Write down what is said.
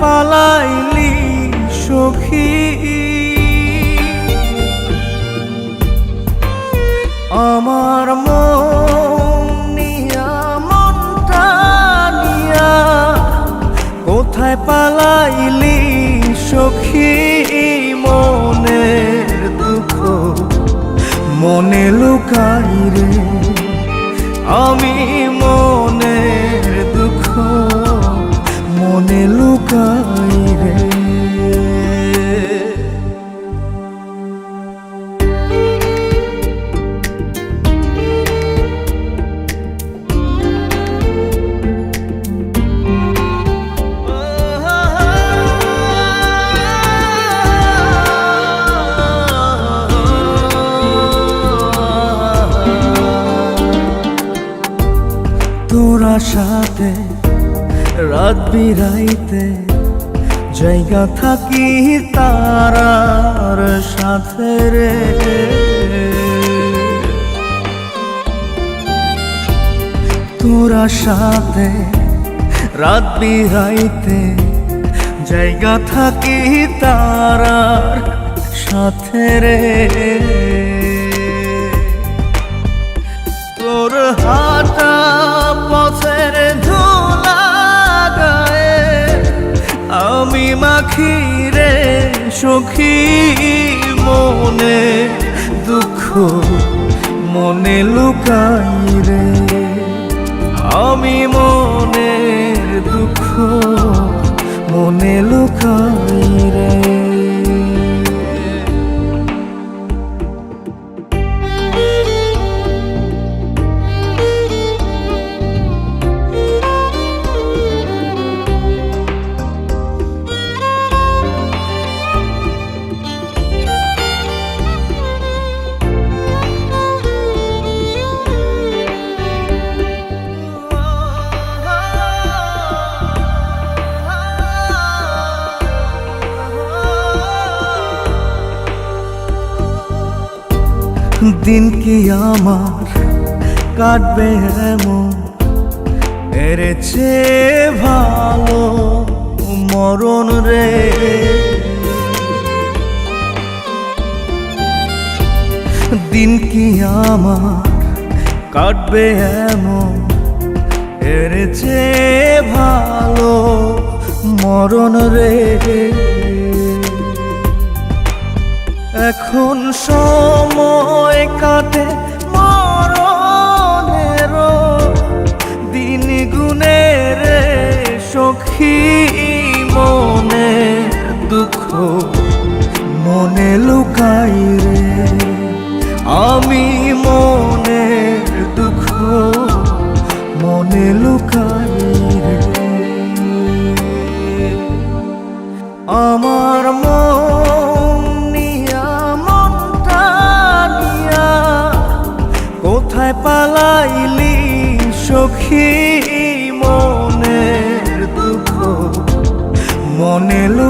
পালাইলি সাথে রাত বিরাইতে, জায়গা থাকি তারার সাথে রে। তোরা সাথে রাত বিরাইতে, জায়গা থাকি তারার সাথে রে। সুখী রে সখী মনে দুঃখ মনে লুকাই রে। আমি মনে দুঃখ মনে লুকাই দিন কি আমার কাটবে এমন। এর চেয়ে ভালো মরণ রে। দিন কি আমার কাটবে এমন। এর চেয়ে ভালো মরণ রে। এখন সময় কাটে মরণের। দিন গুনে রে সখী মনে দুঃখ, মনে লুকাই রে। আমি মনে দুঃখ, মনে লুকাই মনের দুঃখ মনে লুকাই